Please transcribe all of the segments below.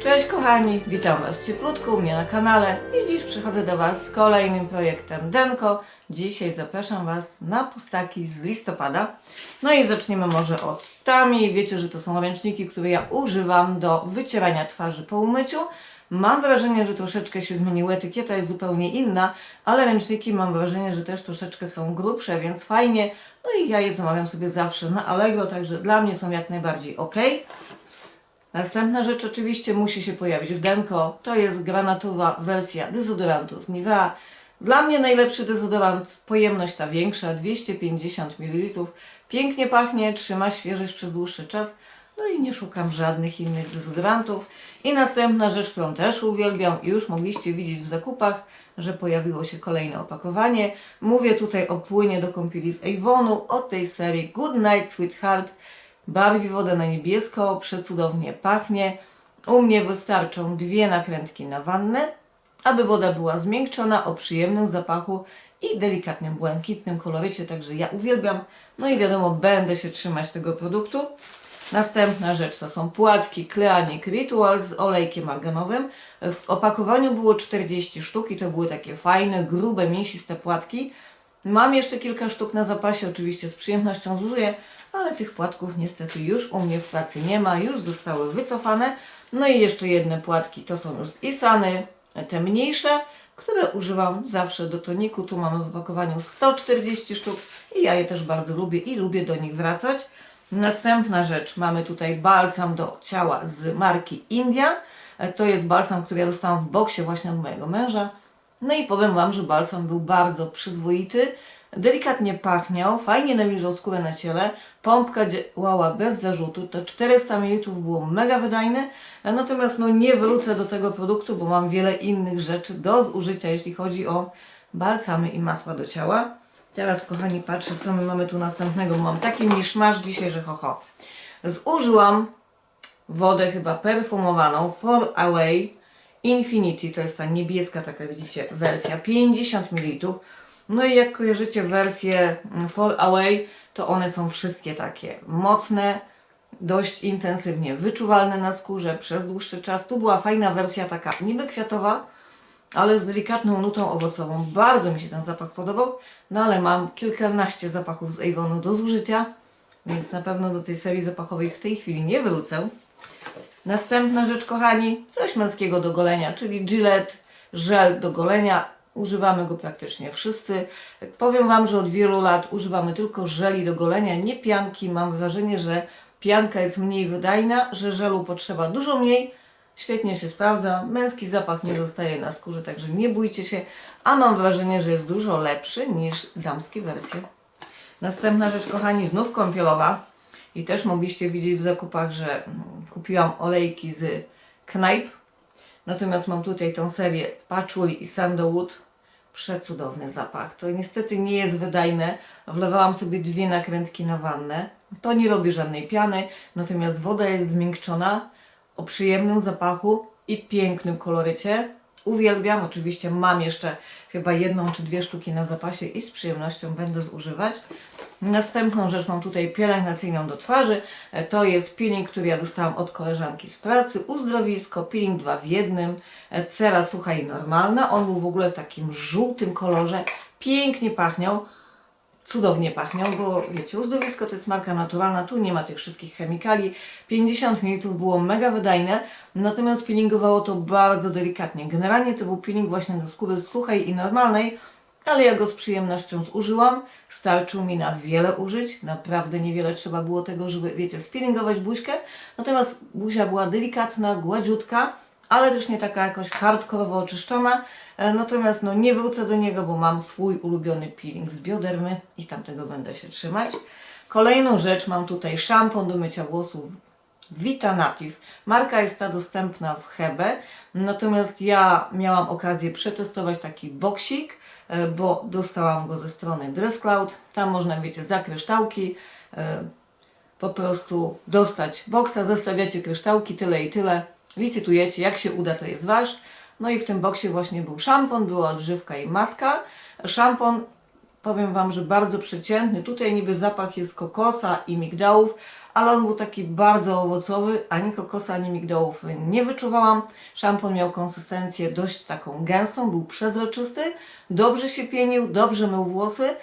Cześć kochani, witam Was cieplutko u mnie na kanale i dziś przychodzę do Was z kolejnym projektem Denko. Dzisiaj zapraszam Was na pustaki z listopada. No i zaczniemy może od Tami. Wiecie, że to są ręczniki, które ja używam do wycierania twarzy po umyciu. Mam wrażenie, że troszeczkę się zmieniły, etykieta jest zupełnie inna, ale ręczniki mam wrażenie, że też troszeczkę są grubsze, więc fajnie. No i ja je zamawiam sobie zawsze na Allegro, także dla mnie są jak najbardziej ok. Następna rzecz oczywiście musi się pojawić w Denko. To jest granatowa wersja dezodorantu z Nivea. Dla mnie najlepszy dezodorant, pojemność ta większa, 250 ml. Pięknie pachnie, trzyma świeżość przez dłuższy czas. No i nie szukam żadnych innych dezodorantów. I następna rzecz, którą też uwielbiam już mogliście widzieć w zakupach, że pojawiło się kolejne opakowanie. Mówię tutaj o płynie do kąpieli z Avonu od tej serii Good Night Sweetheart. Barwi wodę na niebiesko, przecudownie pachnie. U mnie wystarczą dwie nakrętki na wannę, aby woda była zmiękczona o przyjemnym zapachu i delikatnym błękitnym kolorycie, także ja uwielbiam. No i wiadomo, będę się trzymać tego produktu. Następna rzecz to są płatki Kleanik Ritual z olejkiem arganowym. W opakowaniu było 40 sztuk i to były takie fajne, grube, mięsiste płatki. Mam jeszcze kilka sztuk na zapasie, oczywiście z przyjemnością zużyję, ale tych płatków niestety już u mnie w pracy nie ma, już zostały wycofane. No i jeszcze jedne płatki, to są już z Isany, te mniejsze, które używam zawsze do toniku. Tu mamy w opakowaniu 140 sztuk i ja je też bardzo lubię i lubię do nich wracać. Następna rzecz, mamy tutaj balsam do ciała z marki India. To jest balsam, który ja dostałam w boksie właśnie od mojego męża. No i powiem Wam, że balsam był bardzo przyzwoity, delikatnie pachniał, fajnie nawilżał skórę na ciele, pompka działała bez zarzutu, to 400 ml było mega wydajne, natomiast no nie wrócę do tego produktu, bo mam wiele innych rzeczy do zużycia, jeśli chodzi o balsamy i masła do ciała. Teraz kochani patrzę, co my mamy tu następnego, mam taki miszmasz dzisiaj, że ho ho. Zużyłam wodę chyba perfumowaną For Away Infinity, to jest ta niebieska taka widzicie wersja, 50 ml. No i jak kojarzycie wersję For Away, to one są wszystkie takie mocne, dość intensywnie wyczuwalne na skórze przez dłuższy czas. Tu była fajna wersja taka niby kwiatowa, ale z delikatną nutą owocową. Bardzo mi się ten zapach podobał, no ale mam kilkanaście zapachów z Avonu do zużycia, więc na pewno do tej serii zapachowej w tej chwili nie wrócę. Następna rzecz, kochani, coś męskiego do golenia, czyli Gillette żel do golenia. Używamy go praktycznie wszyscy. Powiem Wam, że od wielu lat używamy tylko żeli do golenia, nie pianki. Mam wrażenie, że pianka jest mniej wydajna, że żelu potrzeba dużo mniej. Świetnie się sprawdza, męski zapach nie zostaje na skórze, także nie bójcie się. A mam wrażenie, że jest dużo lepszy niż damskie wersje. Następna rzecz, kochani, znów kąpielowa. I też mogliście widzieć w zakupach, że mm, kupiłam olejki z knajp. Natomiast mam tutaj tą serię Patchouli i Sandalwood. Przecudowny zapach. To niestety nie jest wydajne. Wlewałam sobie dwie nakrętki na wannę. To nie robi żadnej piany, natomiast woda jest zmiękczona o przyjemnym zapachu i pięknym kolorycie. Uwielbiam, oczywiście mam jeszcze chyba jedną czy dwie sztuki na zapasie i z przyjemnością będę zużywać. Następną rzecz mam tutaj pielęgnacyjną do twarzy. E, To jest peeling, który ja dostałam od koleżanki z pracy. Uzdrowisko, peeling 2 w jednym. E, Cera sucha i normalna. On był w ogóle w takim żółtym kolorze. Pięknie pachniał cudownie pachniał, bo wiecie, uzdrowisko to jest marka naturalna, tu nie ma tych wszystkich chemikali. 50 ml było mega wydajne, natomiast peelingowało to bardzo delikatnie. Generalnie to był peeling właśnie do skóry suchej i normalnej, ale ja go z przyjemnością zużyłam. Starczył mi na wiele użyć, naprawdę niewiele trzeba było tego, żeby, wiecie, spillingować buźkę. Natomiast buzia była delikatna, gładziutka, ale też nie taka jakoś hardkorowo oczyszczona. E, Natomiast no, nie wrócę do niego, bo mam swój ulubiony peeling z biodermy i tamtego będę się trzymać. Kolejną rzecz mam tutaj szampon do mycia włosów Vita Native. Marka jest ta dostępna w Hebe, natomiast ja miałam okazję przetestować taki boksik, e, bo dostałam go ze strony Dress Cloud. Tam można, wiecie, za kryształki e, po prostu dostać boksa, zestawiacie kryształki, tyle i tyle, licytujecie, jak się uda, to jest wasz. No i w tym boksie właśnie był szampon, była odżywka i maska. Szampon, powiem Wam, że bardzo przeciętny. Tutaj niby zapach jest kokosa i migdałów, ale on był taki bardzo owocowy, ani kokosa, ani migdałów nie wyczuwałam. Szampon miał konsystencję dość taką gęstą, był przezroczysty, dobrze się pienił, dobrze mył włosy,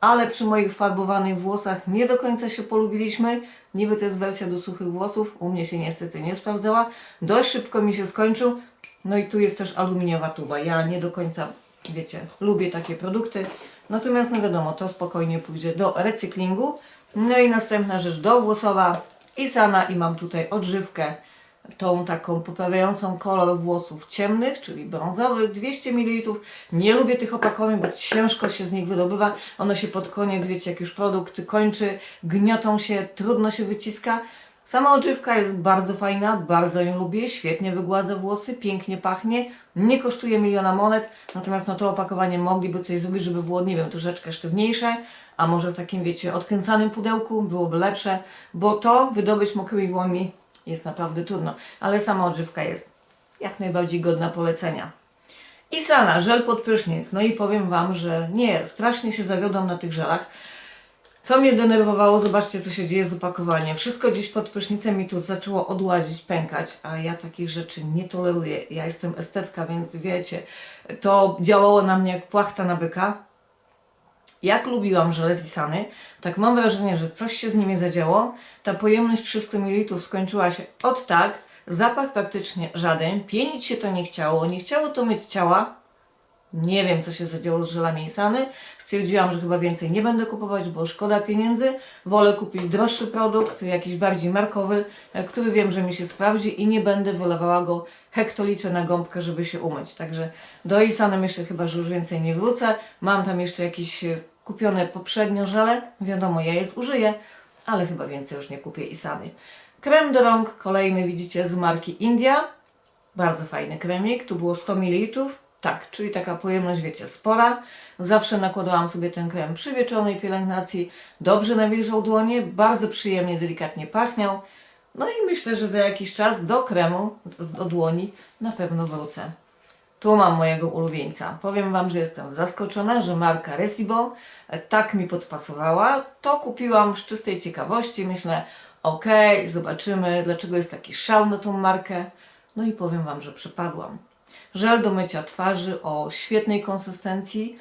ale przy moich farbowanych włosach nie do końca się polubiliśmy. Niby to jest wersja do suchych włosów, u mnie się niestety nie sprawdzała. Dość szybko mi się skończył. No i tu jest też aluminiowa tuba. Ja nie do końca, wiecie, lubię takie produkty. Natomiast no wiadomo, to spokojnie pójdzie do recyklingu. No i następna rzecz dowłosowa i sana i mam tutaj odżywkę tą taką poprawiającą kolor włosów ciemnych, czyli brązowych, 200 ml. Nie lubię tych opakowań, bo ciężko się z nich wydobywa. One się pod koniec, wiecie, jak już produkt kończy, gniotą się, trudno się wyciska. Sama odżywka jest bardzo fajna, bardzo ją lubię, świetnie wygładza włosy, pięknie pachnie, nie kosztuje miliona monet, natomiast no to opakowanie mogliby coś zrobić, żeby było, nie wiem, troszeczkę sztywniejsze, a może w takim, wiecie, odkręcanym pudełku byłoby lepsze, bo to wydobyć mokrymi dłońmi jest naprawdę trudno, ale sama odżywka jest jak najbardziej godna polecenia. I sana, żel pod prysznic. No i powiem Wam, że nie, strasznie się zawiodłam na tych żelach. Co mnie denerwowało, zobaczcie co się dzieje z opakowaniem. Wszystko gdzieś pod prysznicem mi tu zaczęło odłazić, pękać, a ja takich rzeczy nie toleruję. Ja jestem estetka, więc wiecie, to działało na mnie jak płachta na byka. Jak lubiłam żele z Isany, tak mam wrażenie, że coś się z nimi zadziało. Ta pojemność 300 ml skończyła się od tak, zapach praktycznie żaden, pienić się to nie chciało, nie chciało to myć ciała. Nie wiem, co się zadziało z żelami Isany. Stwierdziłam, że chyba więcej nie będę kupować, bo szkoda pieniędzy. Wolę kupić droższy produkt, jakiś bardziej markowy, który wiem, że mi się sprawdzi i nie będę wylewała go hektolitry na gąbkę, żeby się umyć. Także do Isany myślę chyba, że już więcej nie wrócę. Mam tam jeszcze jakieś e, kupione poprzednio żele. Wiadomo, ja je zużyję, ale chyba więcej już nie kupię Isany. Krem do rąk, kolejny widzicie z marki India. Bardzo fajny kremik, tu było 100 ml. Tak, czyli taka pojemność, wiecie, spora. Zawsze nakładałam sobie ten krem przy wieczornej pielęgnacji. Dobrze nawilżał dłonie, bardzo przyjemnie, delikatnie pachniał. No i myślę, że za jakiś czas do kremu, do dłoni na pewno wrócę. Tu mam mojego ulubieńca. Powiem Wam, że jestem zaskoczona, że marka Resibo e, tak mi podpasowała. To kupiłam z czystej ciekawości. Myślę, okej, zobaczymy, dlaczego jest taki szał na tą markę. No i powiem Wam, że przepadłam. Żel do mycia twarzy o świetnej konsystencji,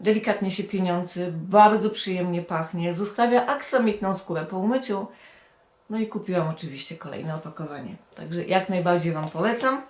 delikatnie się pieniący, bardzo przyjemnie pachnie, zostawia aksamitną skórę po umyciu. No i kupiłam oczywiście kolejne opakowanie. Także jak najbardziej Wam polecam.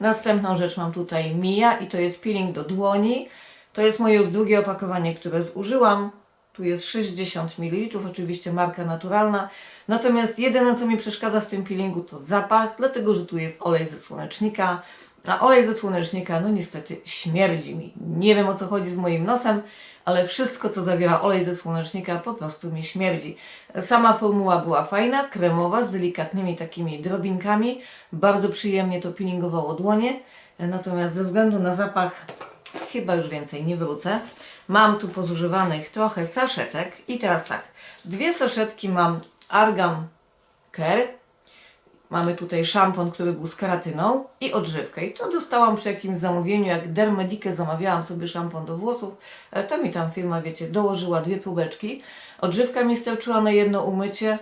Następną rzecz mam tutaj Mia i to jest peeling do dłoni. To jest moje już drugie opakowanie, które zużyłam. Tu jest 60 ml, oczywiście marka naturalna. Natomiast jedyne, co mi przeszkadza w tym peelingu, to zapach, dlatego że tu jest olej ze słonecznika. A olej ze słonecznika, no niestety, śmierdzi mi. Nie wiem o co chodzi z moim nosem, ale wszystko, co zawiera olej ze słonecznika, po prostu mi śmierdzi. Sama formuła była fajna, kremowa, z delikatnymi takimi drobinkami. Bardzo przyjemnie to peelingowało dłonie. Natomiast ze względu na zapach, chyba już więcej nie wrócę. Mam tu pozużywanych trochę saszetek. I teraz tak, dwie saszetki mam Argan Care Mamy tutaj szampon, który był z keratyną i odżywkę. I to dostałam przy jakimś zamówieniu, jak Dermedikę zamawiałam sobie szampon do włosów, e, to mi tam firma, wiecie, dołożyła dwie próbeczki. Odżywka mi starczyła na jedno umycie,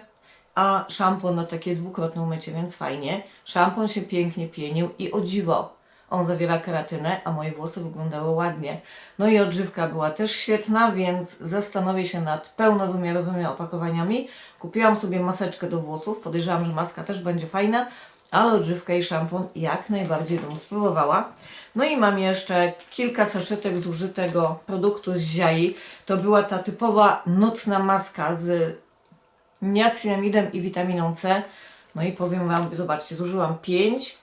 a szampon na takie dwukrotne umycie, więc fajnie. Szampon się pięknie pienił i o dziwo, on zawiera keratynę, a moje włosy wyglądały ładnie. No i odżywka była też świetna, więc zastanowię się nad pełnowymiarowymi opakowaniami. Kupiłam sobie maseczkę do włosów, podejrzewam, że maska też będzie fajna, ale odżywkę i szampon jak najbardziej bym spróbowała. No i mam jeszcze kilka saszetek zużytego produktu z Ziai. To była ta typowa nocna maska z niacinamidem i witaminą C. No i powiem Wam, zobaczcie, zużyłam 5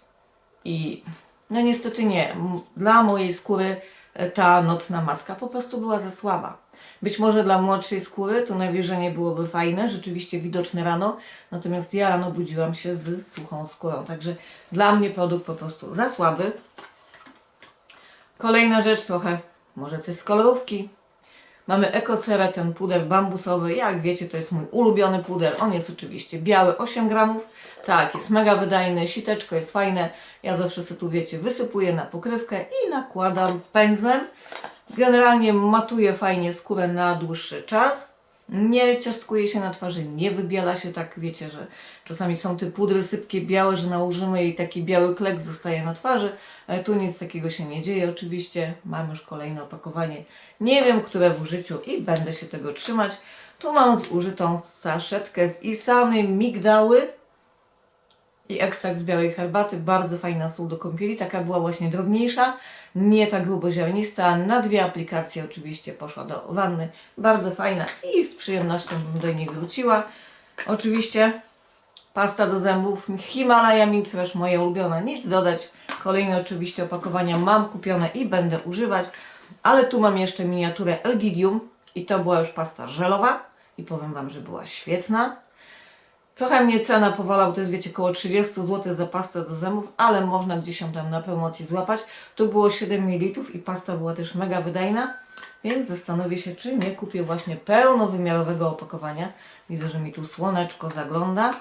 i no niestety nie. Dla mojej skóry e, ta nocna maska po prostu była za słaba. Być może dla młodszej skóry to nawilżenie byłoby fajne, rzeczywiście widoczne rano, natomiast ja rano budziłam się z suchą skórą, także dla mnie produkt po prostu za słaby. Kolejna rzecz trochę, może coś z kolorówki. Mamy EcoCera, ten puder bambusowy. Jak wiecie, to jest mój ulubiony puder. On jest oczywiście biały, 8 gramów. Tak, jest mega wydajny, siteczko jest fajne. Ja zawsze sobie tu, wiecie, wysypuję na pokrywkę i nakładam pędzlem. Generalnie matuje fajnie skórę na dłuższy czas. Nie ciastkuje się na twarzy, nie wybiela się tak, wiecie, że czasami są te pudry sypkie białe, że nałożymy i taki biały klek zostaje na twarzy. Tu nic takiego się nie dzieje oczywiście. Mam już kolejne opakowanie. Nie wiem, które w użyciu i będę się tego trzymać. Tu mam zużytą saszetkę z Isany migdały i ekstrakt z białej herbaty. Bardzo fajna sól do kąpieli. Taka była właśnie drobniejsza, nie tak gruboziarnista. Na dwie aplikacje oczywiście poszła do wanny. Bardzo fajna i z przyjemnością bym do niej wróciła. Oczywiście pasta do zębów Himalaya Mint Fresh, moja ulubiona. Nic dodać. Kolejne oczywiście opakowania mam kupione i będę używać. Ale tu mam jeszcze miniaturę Elgidium i to była już pasta żelowa i powiem Wam, że była świetna. Trochę mnie cena powalał, to jest wiecie około 30 zł za pastę do zębów, ale można gdzieś ją tam na promocji złapać. Tu było 7 ml i pasta była też mega wydajna, więc zastanowię się, czy nie kupię właśnie pełnowymiarowego opakowania. Widzę, że mi tu słoneczko zagląda.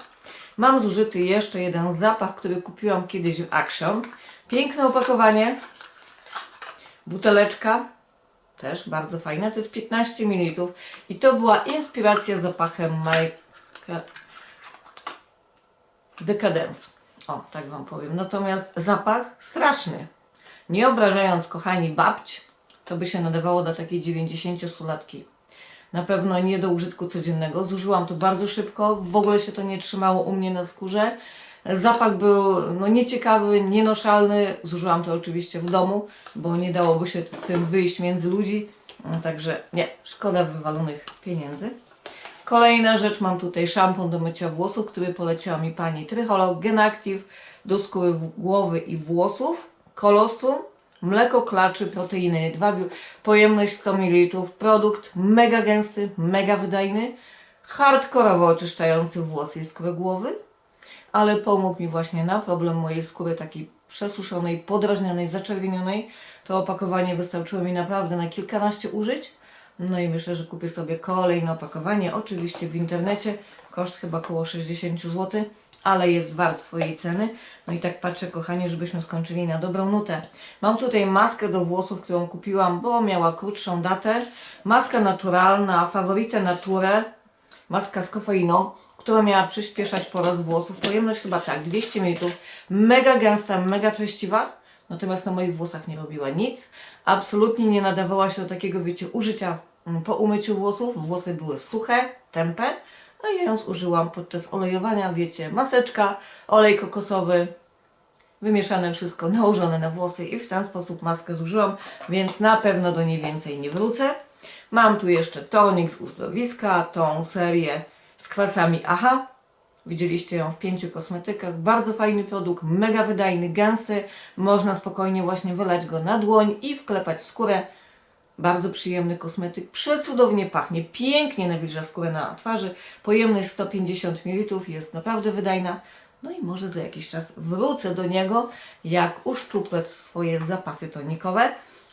Mam zużyty jeszcze jeden zapach, który kupiłam kiedyś w Action. Piękne opakowanie, buteleczka, też bardzo fajne, to jest 15 ml i to była inspiracja zapachem Michael Decadence. O, tak Wam powiem. Natomiast zapach straszny. Nie obrażając, kochani, babć, to by się nadawało do takiej 90-latki. Na pewno nie do użytku codziennego. Zużyłam to bardzo szybko, w ogóle się to nie trzymało u mnie na skórze. Zapach był no, nieciekawy, nienoszalny. Zużyłam to oczywiście w domu, bo nie dałoby się z tym wyjść między ludzi. No, także nie, szkoda wywalonych pieniędzy. Kolejna rzecz, mam tutaj szampon do mycia włosów, który poleciła mi pani Tryholo Genactive do skóry głowy i włosów, kolostrum, mleko klaczy, proteiny jedwabiu, pojemność 100 ml, produkt mega gęsty, mega wydajny, hardkorowo oczyszczający włosy i skórę głowy, ale pomógł mi właśnie na problem mojej skóry takiej przesuszonej, podrażnionej, zaczerwienionej. To opakowanie wystarczyło mi naprawdę na kilkanaście użyć. No i myślę, że kupię sobie kolejne opakowanie. Oczywiście w internecie. Koszt chyba około 60 zł, ale jest wart swojej ceny. No i tak patrzę, kochanie, żebyśmy skończyli na dobrą nutę. Mam tutaj maskę do włosów, którą kupiłam, bo miała krótszą datę. Maska naturalna, Favorite Nature, maska z kofeiną, która miała przyspieszać porast włosów. Pojemność chyba tak, 200 ml. Mega gęsta, mega treściwa. Natomiast na moich włosach nie robiła nic. Absolutnie nie nadawała się do takiego, wiecie, użycia po umyciu włosów. Włosy były suche, tępe, a ja ją zużyłam podczas olejowania, wiecie, maseczka, olej kokosowy, wymieszane wszystko, nałożone na włosy i w ten sposób maskę zużyłam, więc na pewno do niej więcej nie wrócę. Mam tu jeszcze tonik z uzdrowiska, tą serię z kwasami AHA. Widzieliście ją w pięciu kosmetykach. Bardzo fajny produkt, mega wydajny, gęsty. Można spokojnie właśnie wylać go na dłoń i wklepać w skórę. Bardzo przyjemny kosmetyk, przecudownie pachnie, pięknie nawilża skórę na twarzy. Pojemność 150 ml jest naprawdę wydajna. No i może za jakiś czas wrócę do niego, jak uszczuplę swoje zapasy tonikowe.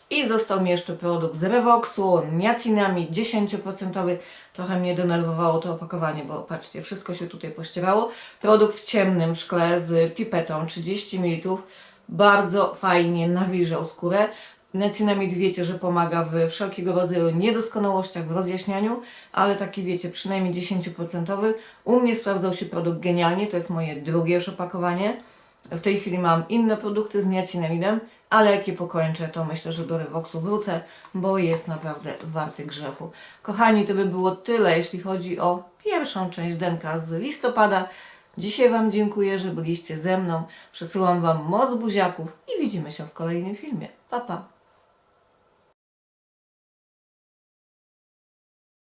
I został mi jeszcze produkt z Revoxu, niacinami 10%. Trochę mnie denerwowało to opakowanie, bo patrzcie, wszystko się tutaj pościerało. Produkt w ciemnym szkle z pipetą 30 ml. Bardzo fajnie nawilżał skórę. Niacinamid wiecie, że pomaga w wszelkiego rodzaju niedoskonałościach, w rozjaśnianiu, ale taki wiecie, przynajmniej 10%. U mnie sprawdzał się produkt genialnie, to jest moje drugie już opakowanie. W tej chwili mam inne produkty z niacinamidem, ale jak je pokończę, to myślę, że do Revoxu wrócę, bo jest naprawdę warty grzechu. Kochani, to by było tyle, jeśli chodzi o pierwszą część denka z listopada. Dzisiaj Wam dziękuję, że byliście ze mną. Przesyłam Wam moc buziaków i widzimy się w kolejnym filmie. Pa, pa!